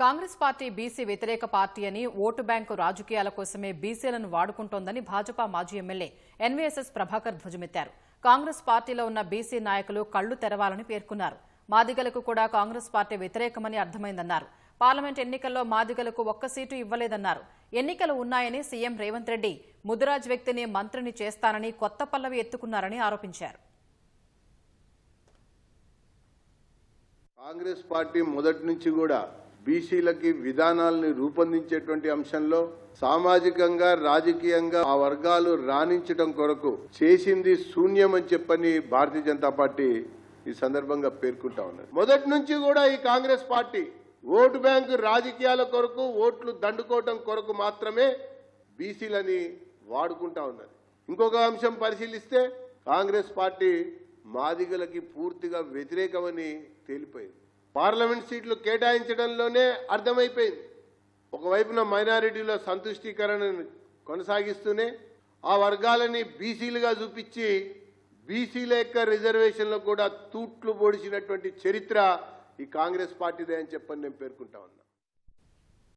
Congress party BC వ్యతిరేక party అని vote bank రాజకీయాల కోసమే బీసీలను వాడుకుంటోందని భాజపా మాజీ ఎమ్మెల్యే ఎన్వీఎస్ఎస్ ప్రభాకర్ ధ్వజమెత్తారు. కాంగ్రెస్ పార్టీలో ఉన్న బీసీ నాయకులు కళ్ళు తెరవాలని పేర్కొన్నారు. మాదిగలకు కూడా కాంగ్రెస్ పార్టీ వ్యతిరేకమని అర్థమైందన్నారు. పార్లమెంట్ ఎన్నికల్లో మాదిగలకు ఒక్క సీటు ఇవ్వలేదన్నారు. ఎన్నికలు ఉన్నాయని సీఎం రేవంత్ రెడ్డి ముదిరాజ్ వ్యక్తిని మంత్రిని చేస్తానని కొత్త పల్లవి ఎత్తుకున్నారని ఆరోపించారు. కాంగ్రెస్ పార్టీ మొదటి నుంచి కూడా బీసీలకి విధానాల్ని రూపొందించేటువంటి అంశంలో సామాజికంగా రాజకీయంగా ఆ వర్గాలు రాణించడం కొరకు చేసింది శూన్యం అని చెప్పని భారతీయ జనతా పార్టీ ఈ సందర్భంగా పేర్కొంటా ఉన్నది. మొదటి నుంచి కూడా ఈ కాంగ్రెస్ పార్టీ ఓటు బ్యాంకు రాజకీయాల కొరకు ఓట్లు దండుకోవటం కొరకు మాత్రమే బీసీలని వాడుకుంటా ఉన్నది. ఇంకొక అంశం పరిశీలిస్తే కాంగ్రెస్ పార్టీ మాదిగలకి పూర్తిగా వ్యతిరేకమని తేలిపోయింది. పార్లమెంట్ సీట్లు కేటాయించడంలోనే అర్థమైపోయింది. ఒకవైపున మైనారిటీలో సంతుష్టీకరణను కొనసాగిస్తూనే ఆ వర్గాలని బీసీలుగా చూపించి బీసీల యొక్క రిజర్వేషన్లో కూడా తూట్లు పొడిచినటువంటి చరిత్ర ఈ కాంగ్రెస్ పార్టీదే అని చెప్పని నేను పేర్కొంటా ఉన్నా.